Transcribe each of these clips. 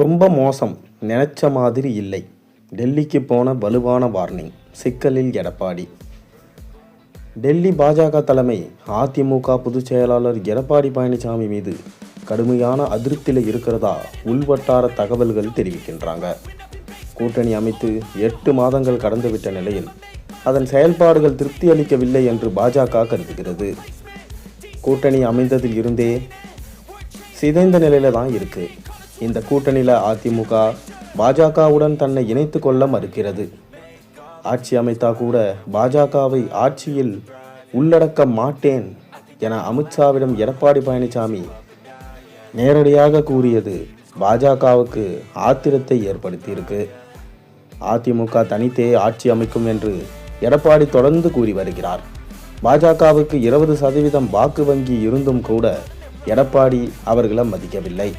ரொம்ப மோசம். நினைச்ச மாதிரி இல்லை. டெல்லிக்கு போன வலுவான வார்னிங் சிக்கலில் எடப்பாடி. டெல்லி பாஜக தலைமை அதிமுக பொதுச் செயலாளர் எடப்பாடி பழனிசாமி மீது கடுமையான அதிருப்தியில் இருக்கிறதா உள்வட்டார தகவல்கள் தெரிவிக்கின்றாங்க. கூட்டணி அமைத்து எட்டு மாதங்கள் கடந்துவிட்ட நிலையில் அதன் செயல்பாடுகள் திருப்தி அளிக்கவில்லை என்று பாஜக கருதுகிறது. கூட்டணி அமைந்ததில் இருந்தே சிதைந்த நிலையில தான் இருக்குது இந்த கூட்டணியில் அதிமுக பாஜகவுடன் தன்னை இணைத்து கொள்ள மறுக்கிறது. ஆட்சி அமைத்தா கூட பாஜகவை ஆட்சியில் உள்ளடக்க மாட்டேன் என அமித்ஷாவிடம் எடப்பாடி பழனிசாமி நேரடியாக கூறியது பாஜகவுக்கு ஆத்திரத்தை ஏற்படுத்தியிருக்கு. அதிமுக தனித்தே ஆட்சி அமைக்கும் என்று எடப்பாடி தொடர்ந்து கூறி வருகிறார். பாஜகவுக்கு இருபது சதவீதம் வாக்கு வங்கி இருந்தும் கூட எடப்பாடி அவர்களை மதிக்கவில்லை.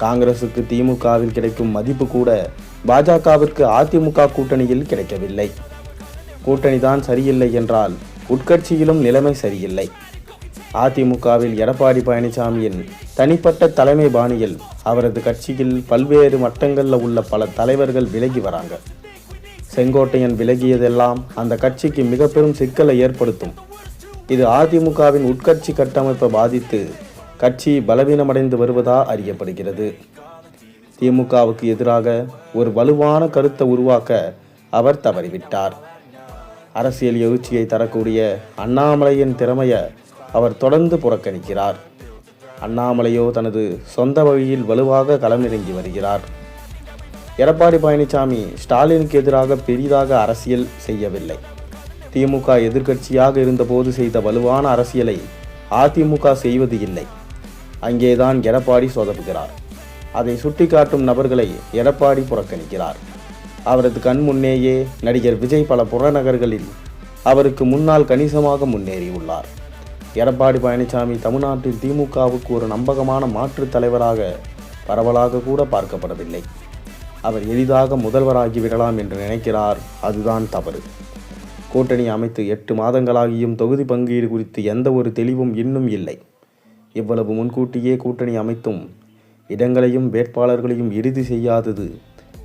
காங்கிரசுக்கு திமுகவில் கிடைக்கும் மதிப்பு கூட பாஜகவிற்கு அதிமுக கூட்டணியில் கிடைக்கவில்லை. கூட்டணி தான் சரியில்லை என்றால் உட்கட்சியிலும் நிலைமை சரியில்லை. அதிமுகவில் எடப்பாடி பழனிசாமியின் தனிப்பட்ட தலைமை பாணியில் அவரது கட்சியில் பல்வேறு மட்டங்களில் உள்ள பல தலைவர்கள் விலகி வராங்க. செங்கோட்டையன் விலகியதெல்லாம் அந்த கட்சிக்கு மிக பெரும் சிக்கலை ஏற்படுத்தும். இது அதிமுகவின் உட்கட்சி கட்டமைப்பை பாதித்து கட்சி பலவீனமடைந்து வருவதா அறியப்படுகிறது. திமுகவுக்கு எதிராக ஒரு வலுவான கருத்தை உருவாக்க அவர் தவறிவிட்டார். அரசியல் எழுச்சியை தரக்கூடிய அண்ணாமலையின் திறமையை அவர் தொடர்ந்து புறக்கணிக்கிறார். அண்ணாமலையோ தனது சொந்த வழியில் வலுவாக களமிறங்கி வருகிறார். எடப்பாடி பழனிசாமி ஸ்டாலினுக்கு எதிராக பெரிதாக அரசியல் செய்யவில்லை. திமுக எதிர்க்கட்சியாக இருந்தபோது செய்த வலுவான அரசியலை அதிமுக செய்வது இல்லை. அங்கேதான் எடப்பாடி சோதப்புகிறார். அதை சுட்டிக்காட்டும் நபர்களை எடப்பாடி புறக்கணிக்கிறார். அவரது கண் முன்னேயே நடிகர் விஜய் பல புறநகர்களில் அவருக்கு முன்னால் கணிசமாக முன்னேறியுள்ளார். எடப்பாடி பழனிசாமி தமிழ்நாட்டில் திமுகவுக்கு ஒரு நம்பகமான மாற்றுத் தலைவராக பரவலாக கூட பார்க்கப்படவில்லை. அவர் எளிதாக முதல்வராகி விடலாம் என்று நினைக்கிறார். அதுதான் தவறு. கூட்டணி அமைத்து எட்டு மாதங்களாகியும் தொகுதி பங்கீடு குறித்து எந்த ஒரு தெளிவும் இன்னும் இல்லை. இவ்வளவு முன்கூட்டியே கூட்டணி அமைத்தும் இடங்களையும் வேட்பாளர்களையும் இறுதி செய்யாதது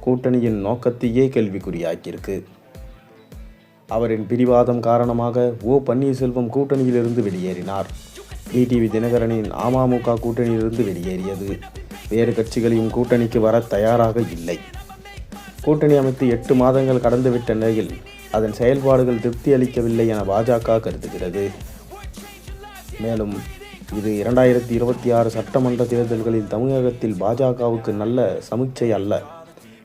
கூட்டணியின் நோக்கத்தையே கேள்விக்குறியாக்கியிருக்கு. அவரின் பிடிவாதம் காரணமாக ஓ பன்னீர்செல்வம் கூட்டணியிலிருந்து வெளியேறினார். டிடிவி தினகரனின் அமமுக கூட்டணியிலிருந்து வெளியேறியது. வேறு கட்சிகளையும் கூட்டணிக்கு வர தயாராக இல்லை. கூட்டணி அமைத்து எட்டு மாதங்கள் கடந்துவிட்ட நிலையில் அதன் செயல்பாடுகள் திருப்தி அளிக்கவில்லை என பாஜக கருதுகிறது. மேலும் இது இரண்டாயிரத்தி இருபத்தி ஆறு சட்டமன்ற தேர்தல்களில் தமிழகத்தில் பாஜகவுக்கு நல்ல சமிக்சை அல்ல.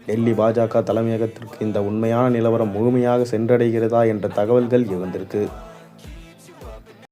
டெல்லி பாஜக தலைமையகத்திற்கு இந்த உண்மையான நிலவரம் முழுமையாக சென்றடைகிறதா என்ற தகவல்கள் இருந்திருக்கு